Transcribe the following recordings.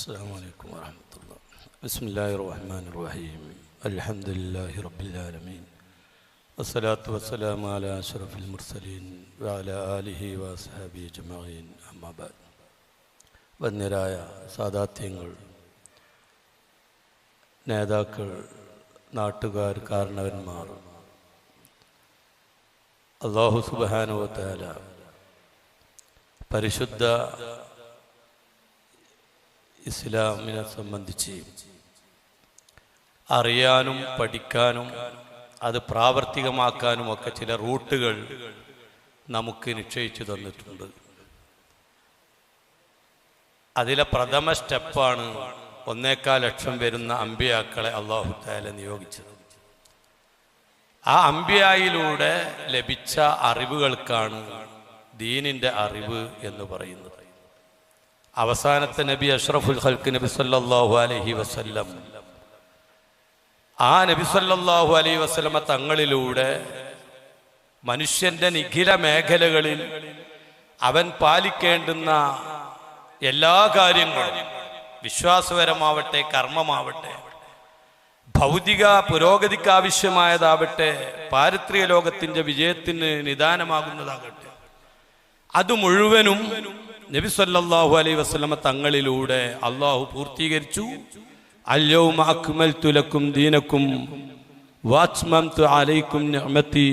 السلام عليكم ورحمة الله بسم الله الرحمن الرحيم الحمد لله رب العالمين والصلاة والسلام على أشرف المرسلين وعلى آله وأصحابه أجمعين أما بعد വന്യരായ സാദാത്യങ്ങൾ നേതാക്കൾ നാട്ടുകാർ കാരണവന്മാർ അള്ളാഹു സുബാനുവത്താല പരിശുദ്ധ ഇസ്ലാമിനെ സംബന്ധിച്ച് അറിയാനും പഠിക്കാനും അത് പ്രാവർത്തികമാക്കാനും ഒക്കെ ചില റൂട്ടുകൾ നമുക്ക് നിശ്ചയിച്ചു തന്നിട്ടുണ്ട്. അതിലെ പ്രഥമ സ്റ്റെപ്പാണ് ഒന്നേക്കാൽ ലക്ഷം വരുന്ന അമ്പിയാക്കളെ അള്ളാഹു താല നിയോഗിച്ചത്. ആ അമ്പിയായിലൂടെ ലഭിച്ച അറിവുകൾക്കാണ് ദീനിന്റെ അറിവ് എന്ന് പറയുന്നത്. അവസാനത്തെ നബി അഷ്റഫുൽ ഹൽക്ക് നബി സല്ലാഹു അലഹി വസ്ല്ലം. ആ നബി സല്ലാഹു അലൈഹി വസ്ലമ തങ്ങളിലൂടെ മനുഷ്യന്റെ നിഖില മേഖലകളിൽ അവൻ പാലിക്കേണ്ടുന്ന എല്ലാ കാര്യങ്ങളും വിശ്വാസപരമാവട്ടെ കർമ്മമാവട്ടെ ഭൗതിക പുരോഗതിക്ക് ആവശ്യമായതാവട്ടെ പാരിത്രിക ലോകത്തിന്റെ വിജയത്തിന് നിദാനമാകുന്നതാകട്ടെ. അത് മുഴുവനും നബി സല്ലല്ലാഹു അലൈഹി വസല്ലമ തങ്ങളിലൂടെ അള്ളാഹു പൂർത്തീകരിച്ചു. അല്യൗമ അക്മൽതു ലക്കും ദീനക്കും വാച്മംതു അലൈക്കും നിഅമതി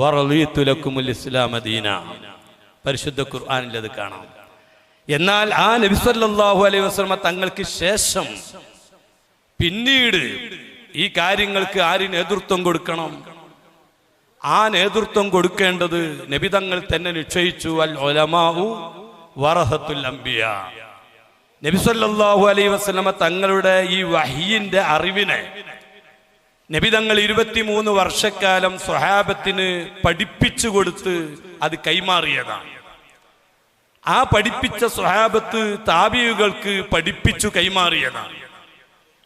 വറളീതു ലക്കുമുൽ ഇസ്ലാമ ദീന. പരിശുദ്ധ ഖുർആനിൽ അത് കാണാം. എന്നാൽ ആ നബി സല്ലല്ലാഹു അലൈഹി വസല്ലമ തങ്ങൾക്ക് ശേഷം പിന്നീട് ഈ കാര്യങ്ങൾക്ക് ആര് നേതൃത്വം കൊടുക്കണം? ആ നേതൃത്വം കൊടുക്കേണ്ടത് നബിതങ്ങൾ തന്നെ നിശ്ചയിച്ചു. അൽ ഒലമാഹു വറഹത്തുൽ അംബിയ. നബി അലൈ വസ്ലമ തങ്ങളുടെ ഈ വഹിയിന്റെ അറിവിനെ നബി തങ്ങൾ ഇരുപത്തിമൂന്ന് വർഷക്കാലം സ്വഹാബത്തിന് പഠിപ്പിച്ചു കൊടുത്ത് അത് കൈമാറിയതാണ്. ആ പഠിപ്പിച്ച സ്വഹാബത്ത് താബിയുകൾക്ക് പഠിപ്പിച്ചു കൈമാറിയതാണ്.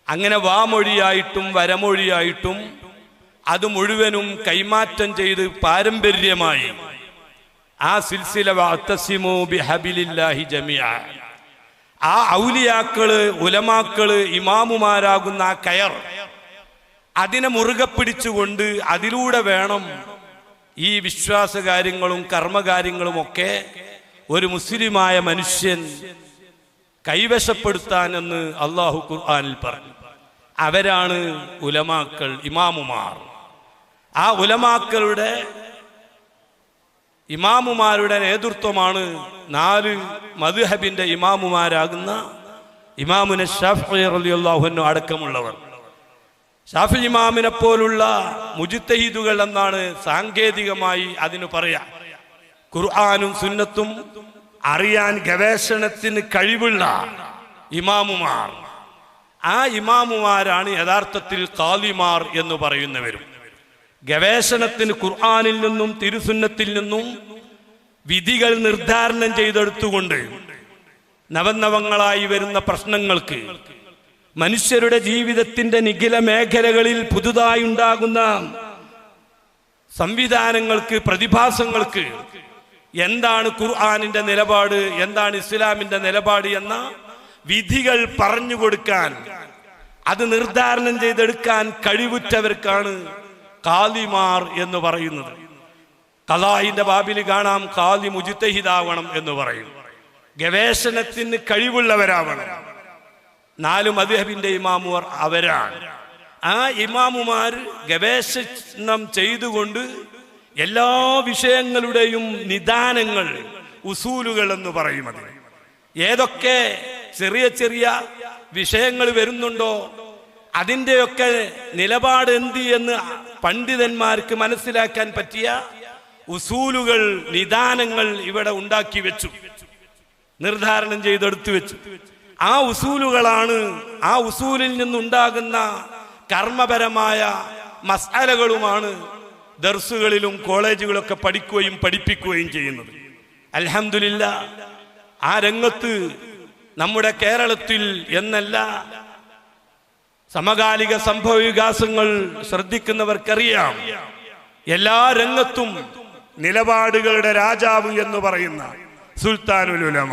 അങ്ങനെ വാമൊഴിയായിട്ടും വരമൊഴിയായിട്ടും അത് മുഴുവനും കൈമാറ്റം ചെയ്ത് പാരമ്പര്യമായി ആ സിൽസില ബിഹബിലില്ലാഹി ജമിയ ആ ഔലിയാക്കൾ ഉലമാക്കൾ ഇമാമുമാരാകുന്ന ആ കയർ അതിനെ മുറുകെ പിടിച്ചുകൊണ്ട് അതിലൂടെ വേണം ഈ വിശ്വാസ കാര്യങ്ങളും കർമ്മകാര്യങ്ങളും ഒക്കെ ഒരു മുസ്ലിമായ മനുഷ്യൻ കൈവശപ്പെടുത്താനെന്ന് അള്ളാഹു ഖുർആാനിൽ പറഞ്ഞു. അവരാണ് ഉലമാക്കൾ ഇമാമുമാർ. ആ ഉലമാക്കളുടെ ഇമാമുമാരുടെ നേതൃത്വമാണ് നാല് മധുഹബിന്റെ ഇമാമുമാരാകുന്ന ഇമാമുനെ ഷാഫി അടക്കമുള്ളവർ. ഷാഫി ഇമാമിനെ പോലുള്ള മുജിത്തഹീദുകൾ എന്നാണ് സാങ്കേതികമായി അതിന് പറയാ. ഖുർആാനും സുന്നത്തും അറിയാൻ ഗവേഷണത്തിന് കഴിവുള്ള ഇമാമുമാർ. ആ ഇമാമുമാരാണ് യഥാർത്ഥത്തിൽ കാലിമാർ എന്ന് പറയുന്നവരും. ഗവേഷണത്തിന് ഖുർആാനിൽ നിന്നും തിരുസുന്നത്തിൽ നിന്നും വിധികൾ നിർദ്ധാരണം ചെയ്തെടുത്തുകൊണ്ട് നവനവങ്ങളായി വരുന്ന പ്രശ്നങ്ങൾക്ക് മനുഷ്യരുടെ ജീവിതത്തിന്റെ നിഖില മേഖലകളിൽ പുതുതായി ഉണ്ടാകുന്ന സംവിധാനങ്ങൾക്ക് പ്രതിഭാസങ്ങൾക്ക് എന്താണ് ഖുർആാനിന്റെ നിലപാട് എന്താണ് ഇസ്ലാമിന്റെ നിലപാട് എന്ന വിധികൾ പറഞ്ഞു കൊടുക്കാൻ അത് നിർദ്ധാരണം ചെയ്തെടുക്കാൻ കഴിവുറ്റവർക്കാണ് കാലിമാർ എന്ന് പറയുന്നത്. കലാഹിന്റെ ബാബിൽ കാണാം കാലി മുജിത്തഹിതാവണം എന്ന് പറയും. ഗവേഷണത്തിന് കഴിവുള്ളവരാവണം. നാല് മദ്ഹബിന്റെ ഇമാമുമാർ അവരാണ്. ആ ഇമാമുമാർ ഗവേഷണം ചെയ്തുകൊണ്ട് എല്ലാ വിഷയങ്ങളുടെയും നിദാനങ്ങൾ ഉസൂലുകൾ എന്ന് പറയും അതിന്. ഏതൊക്കെ ചെറിയ ചെറിയ വിഷയങ്ങൾ വരുന്നുണ്ടോ അതിന്റെയൊക്കെ നിലപാട് എന്ത് എന്ന് പണ്ഡിതന്മാർക്ക് മനസ്സിലാക്കാൻ പറ്റിയ ഉസൂലുകൾ നിദാനങ്ങൾ ഇവിടെ ഉണ്ടാക്കി വെച്ചു. നിർധാരണം ചെയ്തെടുത്തു വെച്ചു. ആ ഉസൂലുകളാണ് ആ ഉസൂലിൽ നിന്നുണ്ടാകുന്ന കർമ്മപരമായ മസാലകളുമാണ് ദർസുകളിലും കോളേജുകളൊക്കെ പഠിക്കുകയും പഠിപ്പിക്കുകയും ചെയ്യുന്നത്. അലഹമില്ല ആ രംഗത്ത് നമ്മുടെ കേരളത്തിൽ എന്നല്ല സമകാലിക സംഭവ വികാസങ്ങൾ ശ്രദ്ധിക്കുന്നവർക്കറിയാം. എല്ലാ രംഗത്തും നിലപാടുകളുടെ രാജാവ് എന്ന് പറയുന്ന സുൽത്താനുൽ ഉലമ.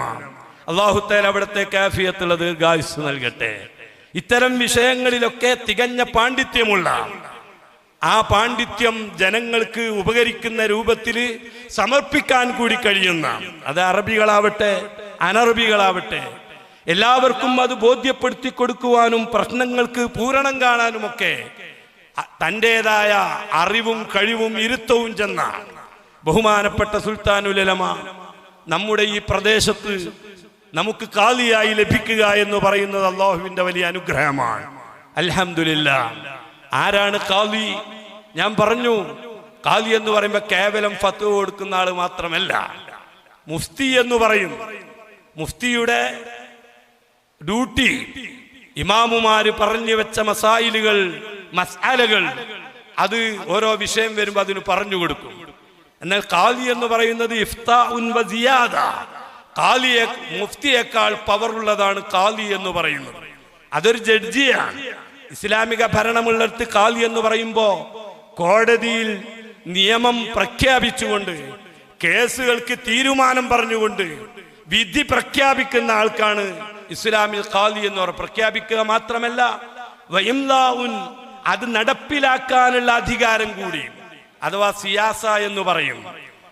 അള്ളാഹുത്തേൽ അവിടുത്തെ കാഫിയത്തുള്ള ദീർഘായുസ് നൽകട്ടെ. ഇത്തരം വിഷയങ്ങളിലൊക്കെ തികഞ്ഞ പാണ്ഡിത്യമുള്ള ആ പാണ്ഡിത്യം ജനങ്ങൾക്ക് ഉപകരിക്കുന്ന രൂപത്തിൽ സമർപ്പിക്കാൻ കൂടി കഴിയുന്ന അത് അറബികളാവട്ടെ അനറബികളാവട്ടെ എല്ലാവർക്കും അത് ബോധ്യപ്പെടുത്തി കൊടുക്കുവാനും പ്രശ്നങ്ങൾക്ക് പൂരണം കാണാനുമൊക്കെ തന്റെതായ അറിവും കഴിവും ഇരുത്തവും ചെന്ന ബഹുമാനപ്പെട്ട സുൽത്താനുലമ നമ്മുടെ ഈ പ്രദേശത്ത് നമുക്ക് കാലിയായി ലഭിക്കുക എന്ന് പറയുന്നത് അള്ളാഹുവിന്റെ വലിയ അനുഗ്രഹമാണ്. അലഹമില്ല ആരാണ് കാലി? ഞാൻ പറഞ്ഞു കാലി എന്ന് പറയുമ്പോൾ കേവലം ഫത്വ കൊടുക്കുന്ന ആൾ മാത്രമല്ല മുഫ്തി എന്ന് പറയും. മുഫ്തിയുടെ ഡ്യൂട്ടി. ഇമാമുമാര് പറഞ്ഞു വെച്ച മസായിലുകൾ മസാലകൾ അത് ഓരോ വിഷയം വരുമ്പോൾ അതിന് പറഞ്ഞു കൊടുക്കും. എന്നാൽ കാലി എന്ന് പറയുന്നത് കാലിയെ മുഫ്തിയേക്കാൾ പവറുള്ളതാണ് കാലി എന്ന് പറയുന്നത്. അതൊരു ജഡ്ജിയാണ്. ഇസ്ലാമിക ഭരണമുള്ളിടത്ത് കാലി എന്ന് പറയുമ്പോ കോടതിയിൽ നിയമം പ്രഖ്യാപിച്ചുകൊണ്ട് കേസുകൾക്ക് തീരുമാനം പറഞ്ഞുകൊണ്ട് വിധി പ്രഖ്യാപിക്കുന്ന ആൾക്കാണ് ഇസ്ലാമിൽ ഖാലി എന്ന് പറയുന്നത് പ്രഖ്യാപിക്കുക മാത്രമല്ല അത് നടപ്പിലാക്കാനുള്ള അധികാരം കൂടി. അഥവാ സിയാസ എന്ന് പറയും.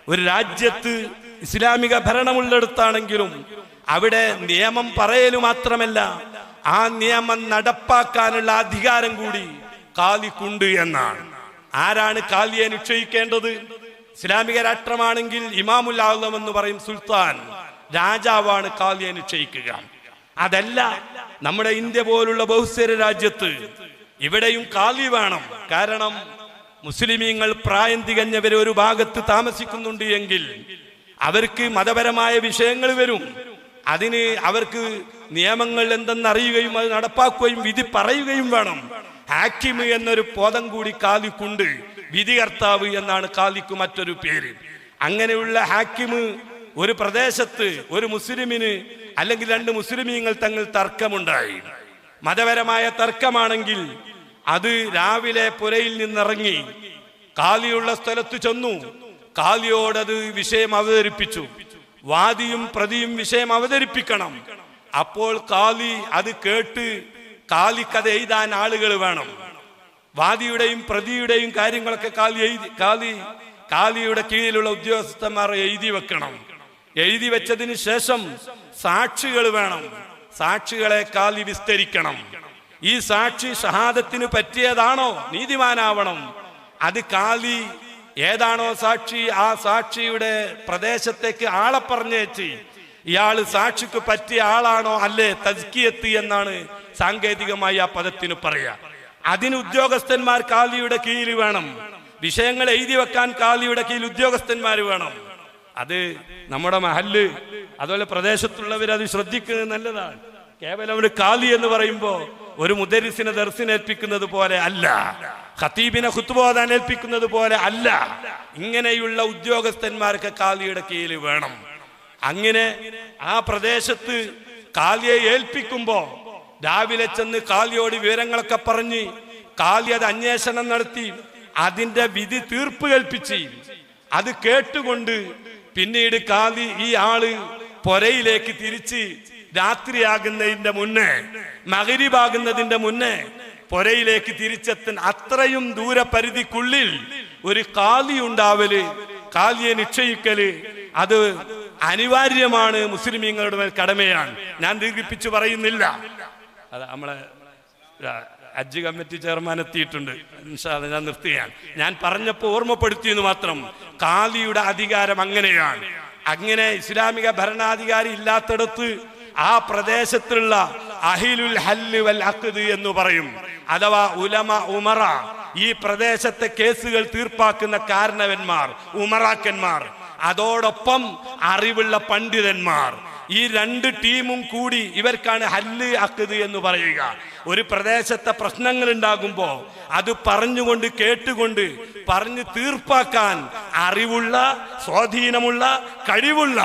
ഒരു രാജ്യത്ത് ഇസ്ലാമിക ഭരണമുള്ളിടത്താണെങ്കിലും അവിടെ നിയമം പറയലു മാത്രമല്ല ആ നിയമം നടപ്പാക്കാനുള്ള അധികാരം കൂടി കാലിക്കുണ്ട് എന്നാണ്. ആരാണ് കാലിയെ നിശ്ചയിക്കേണ്ടത്? ഇസ്ലാമിക രാഷ്ട്രമാണെങ്കിൽ ഇമാമുൽ എന്ന് പറയും സുൽത്താൻ. രാജാവാണ് കാലിയെ നിശ്ചയിക്കുക. അതല്ല നമ്മുടെ ഇന്ത്യ പോലുള്ള ബഹുസ്വര രാജ്യത്ത് ഇവിടെയും കാലി വേണം. കാരണം മുസ്ലിമീങ്ങൾ പ്രായം തികഞ്ഞവർ ഒരു ഭാഗത്ത് താമസിക്കുന്നുണ്ട് എങ്കിൽ അവർക്ക് മതപരമായ വിഷയങ്ങൾ വരും. അതിന് അവർക്ക് നിയമങ്ങൾ എന്തെന്ന് അറിയുകയും അത് നടപ്പാക്കുകയും വിധി പറയുകയും വേണം. ഹാക്കിമ് എന്നൊരു പോതം കൂടി കാലിക്കുണ്ട് വിധികർത്താവ് എന്നാണ് കാലിക്ക് മറ്റൊരു പേര്. അങ്ങനെയുള്ള ഹാക്കിമ് ഒരു പ്രദേശത്ത് ഒരു മുസ്ലിമിന് അല്ലെങ്കിൽ രണ്ട് മുസ്ലിമീങ്ങൾ തങ്ങൾ തർക്കമുണ്ടായി. മതപരമായ തർക്കമാണെങ്കിൽ അത് രാവിലെ പുരയിൽ നിന്നിറങ്ങി കാലിയുള്ള സ്ഥലത്ത് ചെന്നു. കാലിയോടത് വിഷയം അവതരിപ്പിച്ചു. വാദിയും പ്രതിയും വിഷയം അവതരിപ്പിക്കണം. അപ്പോൾ കാലി അത് കേട്ട് കാലിക്കത് എഴുതാൻ ആളുകൾ വേണം. വാദിയുടെയും പ്രതിയുടെയും കാര്യങ്ങളൊക്കെ കാലി എഴുതി കാലി കാലിയുടെ കീഴിലുള്ള ഉദ്യോഗസ്ഥന്മാർ എഴുതി വെക്കണം. എഴുതി വെച്ചതിന് ശേഷം സാക്ഷികൾ വേണം. സാക്ഷികളെ കാലി വിസ്തരിക്കണം. ഈ സാക്ഷി ഷഹാദത്തിന് പറ്റിയതാണോ? നീതിമാനാവണം. അത് കാലി ഏതാണോ സാക്ഷി? ആ സാക്ഷിയുടെ പ്രദേശത്തേക്ക് ആളെ പറഞ്ഞേച്ച് ഇയാൾ സാക്ഷിക്ക് പറ്റിയ ആളാണോ അല്ലേ? തസ്കിയത്ത് എന്നാണ് സാങ്കേതികമായി ആ പദത്തിന് പറയാ. അതിന് ഉദ്യോഗസ്ഥന്മാർ കാലിയുടെ കീഴിൽ വേണം. വിഷയങ്ങൾ എഴുതി വെക്കാൻ കാലിയുടെ കീഴിൽ ഉദ്യോഗസ്ഥന്മാർ വേണം. അത് നമ്മുടെ മഹല്ല് അതുപോലെ പ്രദേശത്തുള്ളവർ അത് ശ്രദ്ധിക്കുന്നത് നല്ലതാണ്. കേവലം ഒരു കാലി എന്ന് പറയുമ്പോ ഒരു മുദരിസിനെ ദർശനേൽപ്പിക്കുന്നത് പോലെ അല്ല. ഖത്തീബിനെ ഖുത്തുബോധാൻ ഏൽപ്പിക്കുന്നത് പോലെ അല്ല. ഇങ്ങനെയുള്ള ഉദ്യോഗസ്ഥന്മാർക്ക് കാലിയുടെ കീഴിൽ വേണം. അങ്ങനെ ആ പ്രദേശത്ത് കാലിയെ ഏൽപ്പിക്കുമ്പോ രാവിലെ ചെന്ന് കാലിയോട് വിവരങ്ങളൊക്കെ പറഞ്ഞ് കാലി അത് അന്വേഷണം നടത്തി അതിന്റെ വിധി തീർപ്പ് കൽപ്പിച്ച് അത് കേട്ടുകൊണ്ട് പിന്നീട് കാലി ഈ ആൾ പൊരയിലേക്ക് തിരിച്ച് രാത്രിയാകുന്നതിന്റെ മുന്നേ മകരിവാകുന്നതിന്റെ മുന്നേ പൊരയിലേക്ക് തിരിച്ചെത്താൻ അത്രയും ദൂരപരിധിക്കുള്ളിൽ ഒരു കാലി ഉണ്ടാവൽ കാലിയെ നിശ്ചയിക്കൽ അത് അനിവാര്യമാണ് മുസ്ലിമീങ്ങളുടെ കടമയാണ്. ഞാൻ ദീർഘിപ്പിച്ചു പറയുന്നില്ല. അത് നമ്മളെ ഹജ്ജ് കമ്മിറ്റി ചെയർമാൻ എത്തിയിട്ടുണ്ട്. ഞാൻ നിർത്തുകയാണ്. ഞാൻ പറഞ്ഞപ്പോൾ ഓർമ്മപ്പെടുത്തിയെന്ന് മാത്രം കാലിയുടെ അധികാരം അങ്ങനെയാണ്. അങ്ങനെ ഇസ്ലാമിക ഭരണാധികാരി ഇല്ലാത്തടത്ത് ആ പ്രദേശത്തുള്ള അഹിലുൽ ഹല്ല് വൽ അഖ്ദ് എന്ന് പറയും. അഥവാ ഉലമ ഉമറ ഈ പ്രദേശത്തെ കേസുകൾ തീർപ്പാക്കുന്ന കാരണവന്മാർ ഉമറാക്കന്മാർ. അതോടൊപ്പം അറിവുള്ള പണ്ഡിതന്മാർ. ഈ രണ്ട് ടീമും കൂടി ഇവർക്കാണ് ഹല്ല് അക്കത് എന്ന് പറയുക. ഒരു പ്രദേശത്തെ പ്രശ്നങ്ങൾ ഉണ്ടാകുമ്പോ അത് പറഞ്ഞുകൊണ്ട് കേട്ടുകൊണ്ട് പറഞ്ഞു തീർപ്പാക്കാൻ അറിവുള്ള സ്വാധീനമുള്ള കഴിവുള്ള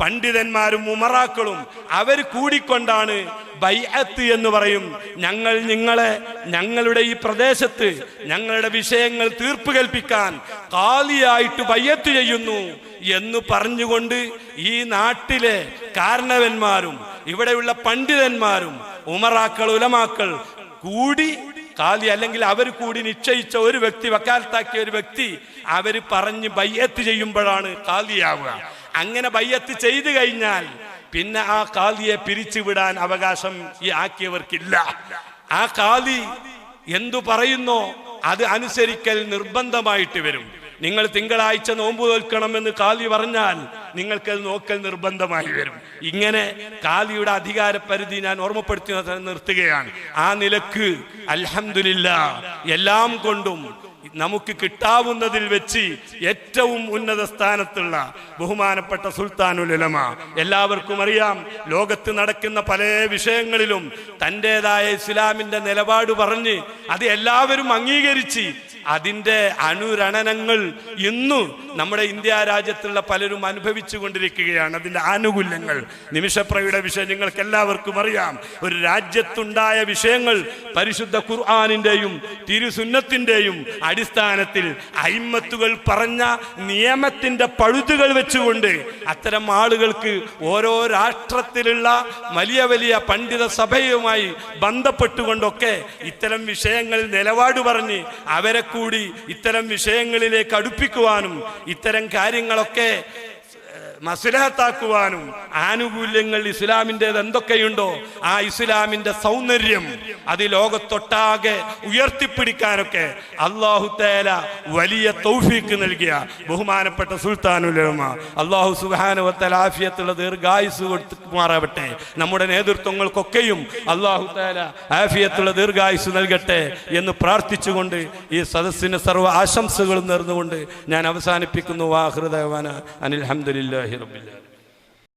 പണ്ഡിതന്മാരും ഉമറാക്കളും അവർ കൂടിക്കൊണ്ടാണ് ബൈഅത്ത് എന്ന് പറയും. ഞങ്ങൾ നിങ്ങളെ ഞങ്ങളുടെ ഈ പ്രദേശത്ത് ഞങ്ങളുടെ വിഷയങ്ങൾ തീർപ്പ് കൽപ്പിക്കാൻ കാലിയായിട്ട് ബയ്യത്ത് ചെയ്യുന്നു എന്ന് പറഞ്ഞുകൊണ്ട് ഈ നാട്ടിലെ കാരണവന്മാരും ഇവിടെയുള്ള പണ്ഡിതന്മാരും ഉമറാക്കൾ ഉലമാക്കൾ കൂടി കാലി അല്ലെങ്കിൽ അവർ കൂടി നിശ്ചയിച്ച ഒരു വ്യക്തി വക്കാലത്താക്കിയ ഒരു വ്യക്തി അവർ പറഞ്ഞ് ബയ്യത്ത് ചെയ്യുമ്പോഴാണ് കാലിയാവുക. അങ്ങനെ ബയ്യത്ത് ചെയ്തു കഴിഞ്ഞാൽ പിന്നെ ആ കാലിയെ പിരിച്ചുവിടാൻ അവകാശം ഈ ആക്കിയവർക്കില്ല. ആ കാലി എന്തു പറയുന്നോ അത് അനുസരിക്കൽ നിർബന്ധമായിട്ട് വരും. നിങ്ങൾ തിങ്കളാഴ്ച നോമ്പ് തോൽക്കണമെന്ന് കാലി പറഞ്ഞാൽ നിങ്ങൾക്കത് നോക്കൽ നിർബന്ധമായി വരും. ഇങ്ങനെ കാലിയുടെ അധികാര പരിധി ഞാൻ ഓർമ്മപ്പെടുത്തി നിർത്തുകയാണ്. ആ നിലയ്ക്ക് അലഹമില്ല എല്ലാം കൊണ്ടും നമുക്ക് കിട്ടാവുന്നതിൽ വെച്ച് ഏറ്റവും ഉന്നത സ്ഥാനത്തുള്ള ബഹുമാനപ്പെട്ട സുൽത്താനുലമ എല്ലാവർക്കും അറിയാം ലോകത്ത് നടക്കുന്ന പല വിഷയങ്ങളിലും തന്റെതായ ഇസ്ലാമിന്റെ നിലപാട് പറഞ്ഞ് അത് എല്ലാവരും അംഗീകരിച്ച് അതിന്റെ അനുരണനങ്ങൾ ഇന്നും നമ്മുടെ ഇന്ത്യ രാജ്യത്തുള്ള പലരും അനുഭവിച്ചു കൊണ്ടിരിക്കുകയാണ്. അതിന്റെ ആനുകൂല്യങ്ങൾ നിമിഷപ്രയുടെ വിഷയം നിങ്ങൾക്ക് എല്ലാവർക്കും അറിയാം. ഒരു രാജ്യത്തുണ്ടായ വിഷയങ്ങൾ പരിശുദ്ധ ഖുർആാനിന്റെയും തിരുസുന്നത്തിന്റെയും അടിസ്ഥാനത്തിൽ അയിമത്തുകൾ പറഞ്ഞ നിയമത്തിന്റെ പഴുതുകൾ വെച്ചുകൊണ്ട് അത്തരം ആളുകൾക്ക് ഓരോ രാഷ്ട്രത്തിലുള്ള വലിയ വലിയ പണ്ഡിത സഭയുമായി ബന്ധപ്പെട്ടുകൊണ്ടൊക്കെ ഇത്തരം വിഷയങ്ങൾ നിലപാട് പറഞ്ഞ് അവരെ കൂടി ഇത്തരം വിഷയങ്ങളിലേക്ക് അടുപ്പിക്കുവാനും ഇത്തരം കാര്യങ്ങളൊക്കെ മസുലഹത്താക്കുവാനും ആനുകൂല്യങ്ങൾ ഇസ്ലാമിന്റെത് എന്തൊക്കെയുണ്ടോ ആ ഇസ്ലാമിന്റെ സൗന്ദര്യം അത് ലോകത്തൊട്ടാകെ ഉയർത്തിപ്പിടിക്കാനൊക്കെ അള്ളാഹു തേല വലിയ തൗഫീക്ക് നൽകിയ ബഹുമാനപ്പെട്ട സുൽത്താനുലമ. അള്ളാഹു സുബാനുവത്തല ആഫിയത്തുള്ള ദീർഘായുസ് കൊടുത്തുമാറാവട്ടെ. നമ്മുടെ നേതൃത്വങ്ങൾക്കൊക്കെയും അള്ളാഹു തേല ആഫിയത്തുള്ള ദീർഘായുസ് നൽകട്ടെ എന്ന് പ്രാർത്ഥിച്ചുകൊണ്ട് ഈ സദസ്സിന് സർവ ആശംസകളും നേർന്നുകൊണ്ട് ഞാൻ അവസാനിപ്പിക്കുന്നു. വാഹൃദവാന അനിൽ अलहमदिल्ला